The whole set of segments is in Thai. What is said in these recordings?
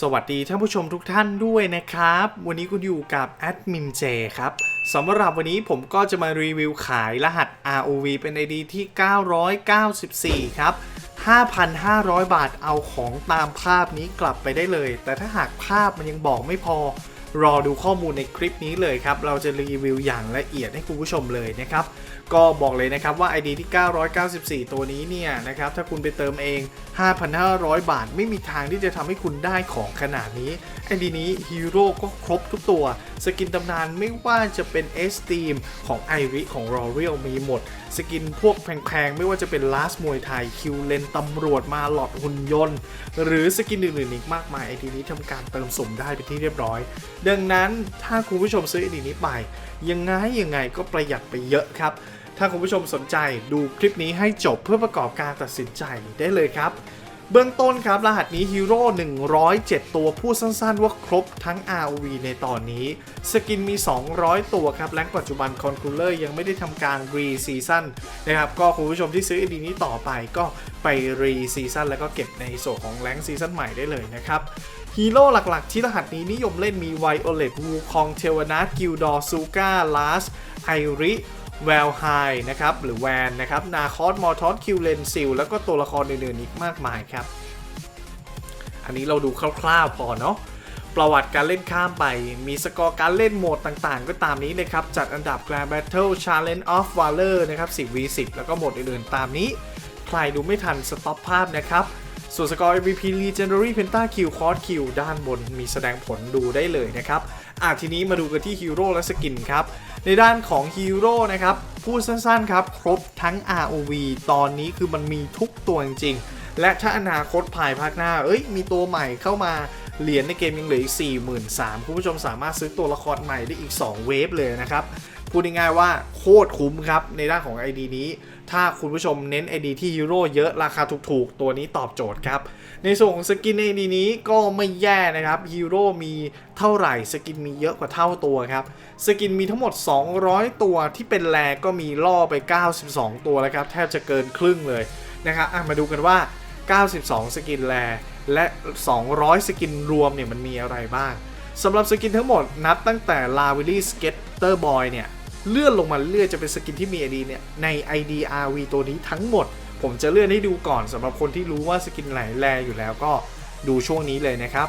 สวัสดีท่านผู้ชมทุกท่านด้วยนะครับ วันนี้คุณอยู่กับแอดมินเจครับสำหรับวันนี้ผมก็จะมารีวิวขายรหัส ROV เป็น ID ที่ 994 ครับ 5,500 บาทเอาของตามภาพนี้กลับไปได้เลย แต่ถ้าหากภาพมันยังบอกไม่พอ รอดูข้อมูลในคลิปนี้เลยครับ เราจะรีวิวอย่างละเอียดให้คุณผู้ชมเลยนะครับ ก็บอกเลยนะครับว่า ID ที่ 994 ตัวนี้เนี่ยนะครับ ถ้าคุณไปเติมเอง 5,500 บาท ไม่มีทางที่จะทำให้คุณได้ของขนาดนี้ ID นี้ฮีโร่ก็ครบทุกตัว สกินตำนานไม่ว่าจะเป็น S Team ของ i r i ของ r o r a l มีหมด สกินพวกแพงๆ ไม่ว่าจะเป็นลาสมวยไทยคิวเลนตำรวจมาหลอดหุ่นยนต์ หรือสกินอื่นๆอีกมากมายไอทีนี้ทำการเติมสมได้เป็นที่เรียบร้อย ดังนั้นถ้าคุณผู้ชมซื้อไอทีนี้ไป ยังไงยังไงก็ประหยัดไปเยอะครับ ถ้าคุณผู้ชมสนใจดูคลิปนี้ให้จบเพื่อประกอบการตัดสินใจได้เลยครับ เบื้องต้นครับ รหัสนี้ฮีโร่107 ตัวพูดสั้นๆ ว่าครบทั้ง ROV ในตอนนี้ สกินมี 200 ตัวครับและปัจจุบันคอนคูลเลอร์ยังไม่ได้ทำการรีซีซั่นนะครับ ก็คุณผู้ชมที่ซื้อดีนี้ต่อไปก็ไปรีซีซั่นแล้วก็เก็บในส่วนของแรงซีซั่นใหม่ได้เลยนะครับฮีโร่หลักๆ ที่รหัสนี้นิยมเล่นมีไวโอเลตวูคองเทวนาทกิลดอร์ซูก้าลาสไอริ แวลไฮนะครับ หรือแวนนะครับ นาคอส มอร์ทอส คิวเลนซิล แล้วก็ตัวละครอื่นๆอีกมากมายครับ อันนี้เราดูคร่าวๆพอเนาะ ประวัติการเล่นข้ามไป มีสกอร์การเล่นโหมดต่างๆ ก็ตามนี้เลยครับ จัดอันดับ Grand Battle Challenge of Valor นะครับ 10v10 แล้วก็โหมดอื่นๆ ตามนี้ ใครดูไม่ทันสต็อปภาพนะครับส่วนสกอร์ MVP Legendary Penta Quad Kill ด้านบนมีแสดงผลดูได้เลยนะครับ อะทีนี้มาดูกันที่ฮีโร่และสกินครับ ในด้านของฮีโร่นะครับพูดสั้นๆครับครบทั้ง ROV ตอนนี้คือมันมีทุกตัวจริงๆ และถ้าอนาคตภายภาคหน้า เอ้ย มีตัวใหม่เข้ามาเหรียญในเกมยังเหลืออีก 43,000คุณผู้ชมสามารถซื้อตัวละครใหม่ได้อีก 2 เวฟเลยนะครับ พูดง่ายๆว่าโคตรคุ้มครับ ในด้านของ ID นี้ ถ้าคุณผู้ชมเน้น ID ที่ฮีโร่เยอะราคาถูกๆ ตัวนี้ตอบโจทย์ครับ ในส่วนของสกินใน ID นี้ก็ไม่แย่นะครับฮีโร่มีเท่าไหร่สกินมีเยอะกว่าเท่าตัวครับสกินมีทั้งหมด 200 ตัวที่เป็นแลก็มีล่อไป 92 ตัวแล้วครับแทบจะเกินครึ่งเลยนะครับมาดูกันว่า 92 สกินแลและ 200 สกินรวมเนี่ยมันมีอะไรบ้างสำหรับสกินทั้งหมดนับตั้งแต่ l a v i l y Skater Boy เนี่ย เลื่อนลงมาเรื่อยจะเป็นสกินที่มี ID เนี่ยใน ID RV ตัวนี้ทั้งหมด ผมจะเลื่อนให้ดูก่อนสำหรับคนที่รู้ว่าสกินไหนแลอยู่แล้วก็ดูช่วงนี้เลยนะครับ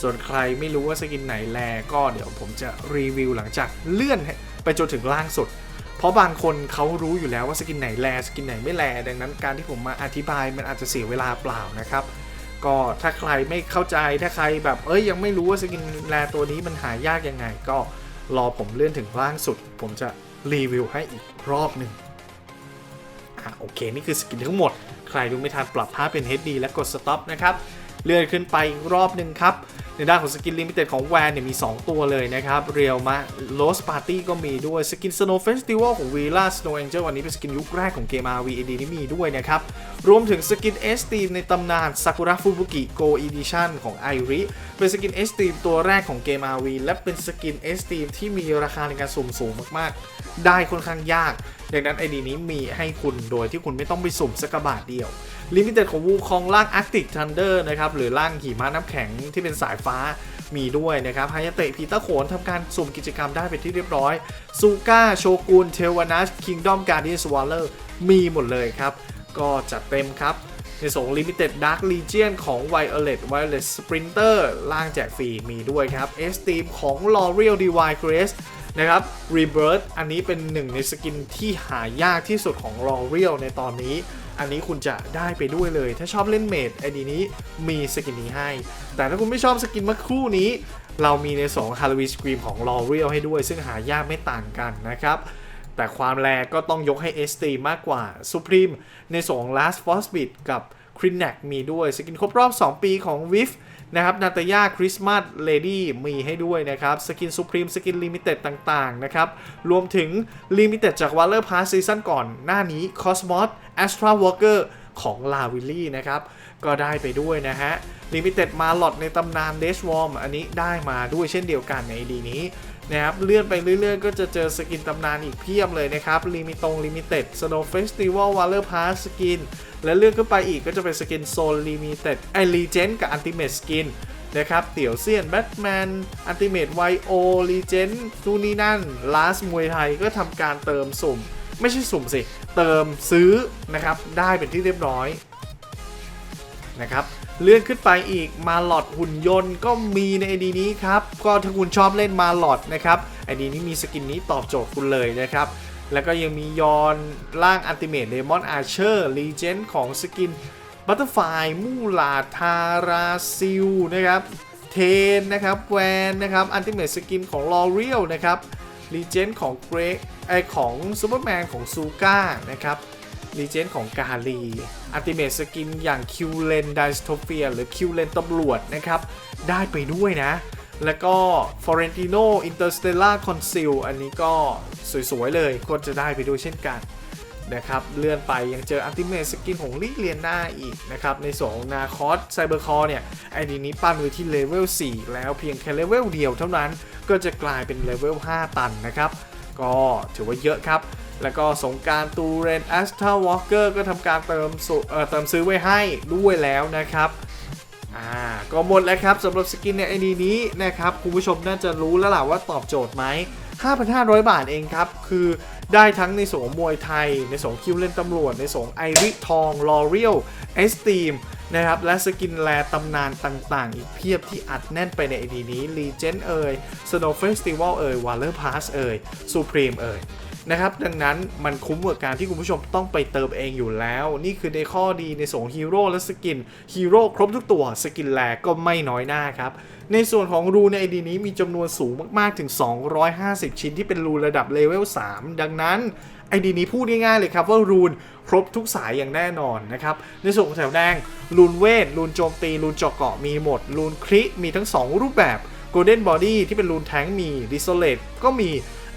ส่วนใครไม่รู้ว่าสกินไหนแลก็เดี๋ยวผมจะรีวิวหลังจากเลื่อนไปจนถึงล่างสุด เพราะบางคนเขารู้อยู่แล้วว่าสกินไหนแลสกินไหนไม่แลดังนั้นการที่ผมมาอธิบายมันอาจจะเสียเวลาเปล่านะครับก็ถ้าใครไม่เข้าใจถ้าใครแบบเอ้ยยังไม่รู้ว่าสกินแลตัวนี้มันหายากยังไงก็ รอผมเลื่อนถึงล่างสุด ผมจะรีวิวให้อีกรอบหนึ่งอะโอเค นี่คือสกินทั้งหมด ใครดูไม่ทันปรับภาพเป็น HD และกด stop นะครับ เลื่อนขึ้นไปอีกรอบหนึ่งครับ ในด้านของสกินลิมิเต็ดของแวนเนี่ยมี 2 ตัวเลยนะครับ เรียวมาโ s สปาร์ตี้ก็มีด้วย สกิน Snow Festival ของ v i l a Snow Angel อันนี้เป็นสกินยุคแรกของเกม RVAD นี่มีด้วยนะครับ รวมถึงสกิน S Team ในตำนาน Sakura Fubuki Go Edition ของ i r i เป็นสกิน S Team ตัวแรกของเกม RV และเป็นสกิน S Team ที่มีราคาในการสุ่มสูงมากๆ ได้ค่อนข้างยากดังนั้น ID นี้มีให้คุณโดยที่คุณไม่ต้องไปสุ่มสักกระบาทเดียวลิมิเต็ดของวูคองล่าง Arctic Thunder นะครับหรือล่างหิมะน้ำแข็งที่เป็นสายฟ้ามีด้วยนะครับฮายาเตะพีตาโขนทำการสุ่มกิจกรรมได้เป็นที่เรียบร้อยซูก้าโชกุนเทวานัสคิงดอมการ์ดียนสวอลเลอร์มีหมดเลยครับ ก็จัดเต็มครับ ในส่วน Limited Dark Legion ของ Violet Violet Sprinter ล่างแจกฟรีมีด้วยครับ S Team ของ L'Oreal Divine Grace นะครับ Rebirth อันนี้เป็นหนึ่งในสกินที่หายากที่สุดของ L'Oreal ในตอนนี้ อันนี้คุณจะได้ไปด้วยเลย ถ้าชอบเล่นเมดไอดีนี้มีสกินนี้ให้ แต่ถ้าคุณไม่ชอบสกินเมื่อครู่นี้ เรามีในสอง Halloween Scream ของ L'Oreal ให้ด้วย ซึ่งหายากไม่ต่างกันนะครับแต่ความแรงก็ต้องยกให้ ST มากกว่า Supreme ในส่วนของ Last Force Beat กับ c r i n a c มีด้วยสกินครบรอบ 2 ปีของ Wif นะครับนาตายาคริสต์มาสเลดี้มีให้ด้วยนะครับสกินซูพรีมสกินลิมิเต็ดต่างๆนะครับรวมถึงลิมิเต็ดจาก Waller Pass ซีซั่นก่อนหน้านี้คอสมอสแอสตราวอลเกอร์ของลาวิลลี่นะครับ ก็ได้ไปด้วยนะฮะลิมิเต็ดมาลอดในตำนานเดชวอร์มอันนี้ได้มาด้วยเช่นเดียวกันในดีนี้นะครับเลื่อนไปเรื่อยๆ ก็จะเจอสกินตำนานอีกเพียบเลยนะครับลิมิตงลิมิเต็ดสโนว์เฟสติวัลวอลเลอร์พาสสกิน และเลื่อนขึ้นไปอีกก็จะเป็นสกินโซลลิมิเต็ดไอรีเจนกับอันติเม e สกินนะครับเตี๋ยวเซียนแบทแมนอันติเม e ไวโอรีเจนนู่นนี่นั่นลาสมวยไทยก็ทำการเติมสุ่ม ไม่ใช่สุ่มสิ เติมซื้อนะครับ ได้เป็นที่เรียบร้อย นะครับ เลื่อนขึ้นไปอีกมาหลอดหุ่นยนต์ก็มีในไอดีนี้ครับ ก็ถ้าคุณชอบเล่นมาหลอดนะครับไอดีนี้มีสกินนี้ตอบโจทย์คุณเลยนะครับแล้วก็ยังมียอนร่างอัลติเม e เดมอนอาร์เชอร์ลีเจนของสกินบัตเตอร์ไฟมูลาทาราซิลนะครับเทนนะครับแวนนะครับอันติเม e สกินของลอเรียลนะครับลีเจนของเกรกไอของซูเปอร์แมนของซูก้านะครับ ลีเจนของกาลีอันติเม e สกินอย่างคิวเลนไดสโทเฟียหรือคิวเลนตำรวจนะครับ ได้ไปด้วยนะ แล้วก็ Florentino Interstellar Conceal อันนี้ก็สวย ๆ เลยควรจะได้ไปด้วยเช่นกันนะครับ เลื่อนไปยังเจออัลติเม e สกินของลิเลียนนาอีกนะครับ ในส่วนของนาคอสไซเบอร์คอเนี่ย ไอดีนี้ปั้นไว้ที่เลเวล4แล้วเพียงแค่เลเวลเดียวเท่านั้นก็จะกลายเป็นเลเวล5ตันนะครับ ก็ถือว่าเยอะครับ แล้วก็สงการตูเรนแอสตาวอลเกอร์ก็ทำการเติมเเติมซื้อไว้ให้ด้วยแล้วนะครับอ่าก็หมดแล้วครับสำหรับสกินในไอดีนี้นะครับคุณผู้ชมน่าจะรู้แล้วล่ะว่าตอบโจทย์ไหม 5,500 บาทเองครับ คือได้ทั้งในส่วนของมวยไทย ในส่วนของคิวเล่นตำรวจ ในส่วนไอริทองลอเรียลเอสตีมนะครับและสกินแลตำนานต่างๆ อีกเพียบที่อัดแน่นไปในไอดีนี้ Legend เอ่ย Snow Festival เอ่ย Waller Pass เอ่ย Supreme เอ่ย นะครับดังนั้นมันคุ้มกับการที่คุณผู้ชมต้องไปเติมเองอยู่แล้ว นี่คือในข้อดีในส่วนฮีโร่และสกินฮีโร่ครบทุกตัวสกินแลก็ไม่น้อยหน้าครับ ในส่วนของรูในไอดีนี้มีจำนวนสูงมากๆถึง 250 ชิ้นที่เป็นรูระดับเลเวล3 ดังนั้นไอดีนี้พูดง่ายๆเลยครับว่ารูนครบทุกสายอย่างแน่นอนนะครับ ในส่วนของแถวแดงรูนเวทรูนโจมตีรูนเจาะเกาะมีหมดรูนคริมีทั้ง 2 รูปแบบ Golden Body ที่เป็นรูนแทงมี Desolate ก็มี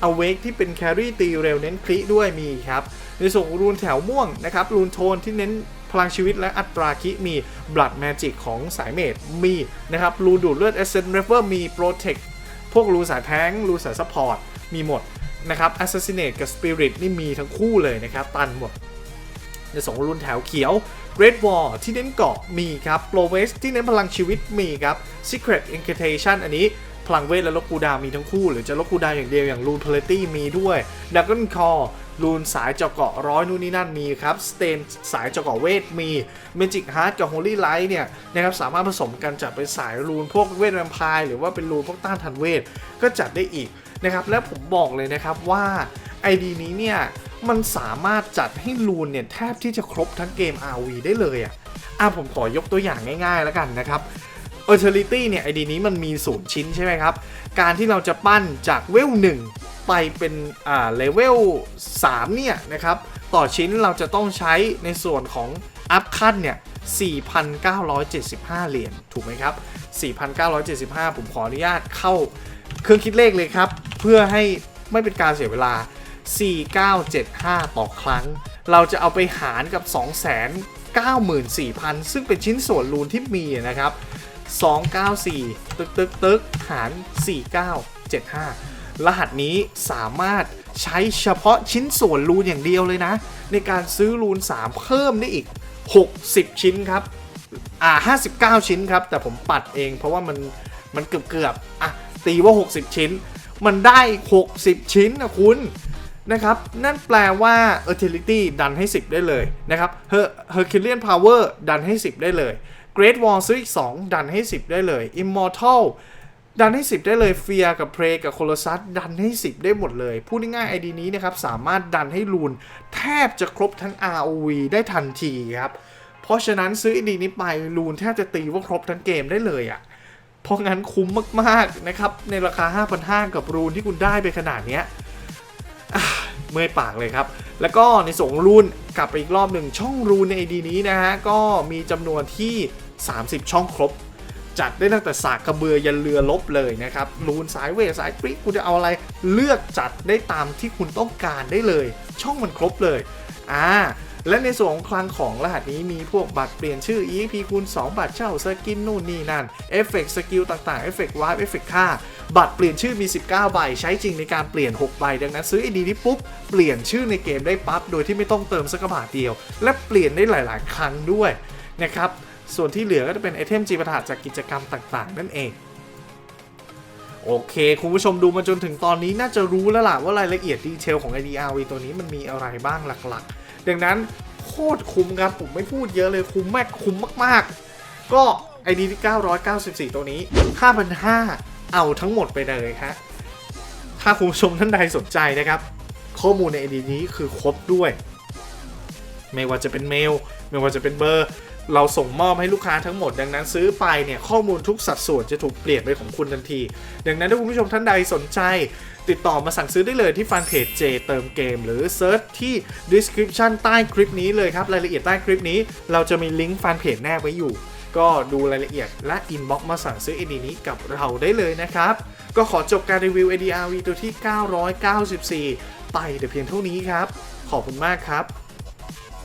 Awake ที่เป็นแครี่ตีเร็วเน้นคลิด้วยมีครับ ในส่วนของรูนแถวม่วงนะครับ รูนโทนที่เน้นพลังชีวิตและอัตราคิมี Blood Magic ของสายเมดมีนะครับ รูนดูดเลือด Essence Refer มี Protect พวกรูนสายแทงรูนสายซัพพอร์ต มีหมดนะครับ Assassinate กับ Spirit นี่มีทั้งคู่เลยนะครับ ตันหมด ในสองรุ่นแถวเขียว Great Wall ที่เน้นเกาะมีครับ p r o w e s ที่เน้นพลังชีวิตมีครับ Secret Incantation อันนี้พลังเวทและลบกูดามีทั้งคู่ หรือจะลบกูดาอย่างเดียวอย่าง Rune Purity มีด้วย Dragon Core รูนสายเจาะเกาะร้อยนู่นนี่นั่นมีครับสเตนสายเจาะเกาะเวทมี Magic Heart กับ Holy Light เนี่ยนะครับสามารถผสมกันจัดเป็นสายรูนพวกเวทแวมไพร์หรือว่าเป็นรูนพวกต้านทันเวทก็จัดได้อีกนะครับและผมบอกเลยนะครับว่า ID นี้เนี่ย มันสามารถจัดให้รูนเนี่ยแทบที่จะครบทั้งเกม RV ได้เลยอะอะผมขอยกตัวอย่างง่ายๆแล้วกันนะครับ e t e r n i t y เนี่ย ID นี้มันมีศูนย์ชิ้นใช่ไหมครับ การที่เราจะปั้นจากเวล1ไปเป็นอ่าเลเวล3เนี่ยนะครับ ต่อชิ้นเราจะต้องใช้ในส่วนของอัพขั้นเนี่ย 4,975 เหรียญถูกไหมครับ 4,975 ผมขออนุญาตเข้าเครื่องคิดเลขเลยครับ เพื่อให้ไม่เป็นการเสียเวลา 4975 ต่อครั้ง เราจะเอาไปหารกับ 294,000 ซึ่งเป็นชิ้นส่วนรูนที่มีนะครับ 294 ตึกตึกตึกหาร 4975 รหัสนี้สามารถใช้เฉพาะชิ้นส่วนรูนอย่างเดียวเลยนะ ในการซื้อรูน 3 เพิ่มได้อีก 60 ชิ้นครับ อ่า 59 ชิ้นครับ แต่ผมปัดเองเพราะว่ามันมันเกือบเกือบอะตีว่า 60 ชิ้น มันได้ 60 ชิ้นนะคุณ นะครับ นั่นแปลว่า Utility ดันให้ 10 ได้เลยนะครับ Herculean Power ดันให้ 10 ได้เลย Great Wall ซื้ออีก 2 ดันให้ 10 ได้เลย Immortal ดันให้ 10 ได้เลย Fear กับ Prey กับ Colossus ดันให้ 10 ได้หมดเลย พูดง่ายๆ ID นี้นะครับ สามารถดันให้รูนแทบจะครบทั้ง ROV ได้ทันทีครับ เพราะฉะนั้นซื้อ ID นี้ไปรูนแทบจะตีว่าครบทั้งเกมได้เลยอะ่ะเพราะงั้นคุ้มมากๆนะครับ ในราคา 5,500 กับรูนที่คุณได้ไปขนาดเนี้ย เมื่อยปากเลยครับ แล้วก็ในส่วนของรูนกลับไปอีกรอบหนึ่งช่องรูนใน ID นี้นะฮะ ก็มีจำนวนที่ 30 ช่องครบ จัดได้ตั้งแต่สากกระเบือยันเรือลบเลยนะครับ รูนสายเวทสายปริกคุณจะเอาอะไรเลือกจัดได้ตามที่คุณต้องการได้เลย ช่องมันครบเลยอ่า และในส่วนของคลังของรหัสนี้มีพวกบัตรเปลี่ยนชื่อ EP คูณ2บัตรเช่าสกินนู่นนี่นั่นเอฟเฟกต์สกิลต่างๆเอฟเฟกต์วาร์ปเอฟเฟกต์ค่า บัตรเปลี่ยนชื่อมี 19 ใบ ใช้จริงในการเปลี่ยน 6 ใบ ดังนั้นซื้อ ID นี้ปุ๊บ เปลี่ยนชื่อในเกมได้ปั๊บ โดยที่ไม่ต้องเติมสักกระบาทเดียว และเปลี่ยนได้หลายๆ ครั้งด้วยนะครับส่วนที่เหลือก็จะเป็นไอเทมจีปถาจากกิจกรรมต่าง ๆ นั่นเองโอเค คุณผู้ชมดูมาจนถึงตอนนี้น่าจะรู้แล้วล่ะว่ารายละเอียดดีเทลของ IDRV ตัวนี้มันมีอะไรบ้างหลักๆ ดังนั้นโคตรคุ้มครับผมไม่พูดเยอะเลยคุ้มมากคุ้มมาก ๆ ก็ ID ที่994 ตัวนี้ 5,500 เอาทั้งหมดไปเลยฮะถ้าคุณผู้ชมท่านใดสนใจนะครับ ข้อมูลใน ID นี้คือครบด้วย ไม่ว่าจะเป็นเมล ไม่ว่าจะเป็นเบอร์ เราส่งมอบให้ลูกค้าทั้งหมด ดังนั้นซื้อไปเนี่ยข้อมูลทุกสัดส่วนจะถูกเปลี่ยนไปของคุณทันที ดังนั้นถ้าคุณผู้ชมท่านใดสนใจ ติดต่อมาสั่งซื้อได้เลยที่แฟนเพจเจเติมเกม หรือเซิร์ชที่ description ใต้คลิปนี้เลยครับ รายละเอียดใต้คลิปนี้ เราจะมีลิงก์แฟนเพจแนบไว้อยู่ ก็ดูรายละเอียดและ inbox มาสั่งซื้อ ID นี้กับเราได้เลยนะครับ ก็ขอจบการรีวิว ADRV ตัวที่ 994 ไปแต่เพียงเท่านี้ครับ ขอบคุณมากครับ